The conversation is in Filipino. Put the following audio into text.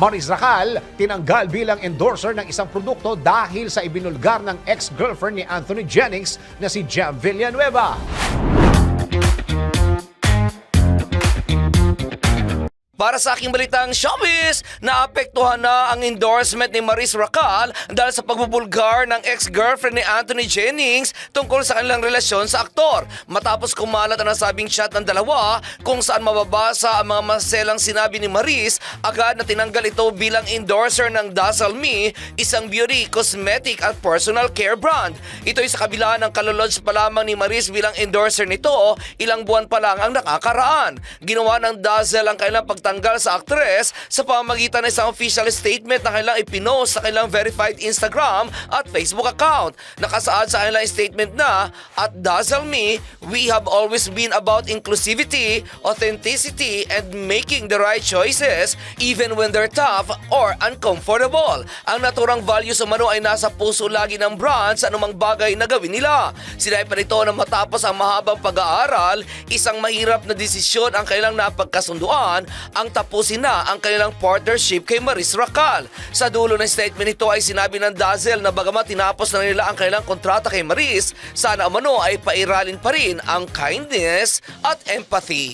Maris Racal, tinanggal bilang endorser ng isang produkto dahil sa ibinulgar ng ex-girlfriend ni Anthony Jennings na si Jam Villanueva. Para sa aking balitang showbiz, naapektuhan na ang endorsement ni Maris Racal dahil sa pagbubulgar ng ex-girlfriend ni Anthony Jennings tungkol sa kanilang relasyon sa aktor. Matapos kumalat ang nasabing chat ng dalawa kung saan mababasa ang mga maselang sinabi ni Maris, agad na tinanggal ito bilang endorser ng Dazzle Me, isang beauty, cosmetic at personal care brand. Ito ay sa kabila ng kalulodge pa lamang ni Maris bilang endorser nito, ilang buwan pa lang ang nakakaraan. Ginawa ng Dazzle ang kailang pagtanggal sa aktres sa pamamagitan ng isang official statement na kailang ipinost sa kailang verified Instagram at Facebook account. Nakasaad sa kanilang statement na, At Dazzle Me, we have always been about inclusivity, authenticity, and making the right choices even when they're tough or uncomfortable. Ang naturang values umano ay nasa puso lagi ng brand sa anumang bagay na gawin nila. Sinabi pa nito na matapos ang mahabang pag-aaral, isang mahirap na desisyon ang kailang napagkasunduan ang tapusin na ang kanilang partnership kay Maris Racal. Sa dulo ng statement nito ay sinabi ng Dazzle na bagamat tinapos na nila ang kanilang kontrata kay Maris, sana umano ay pairalin pa rin ang kindness at empathy.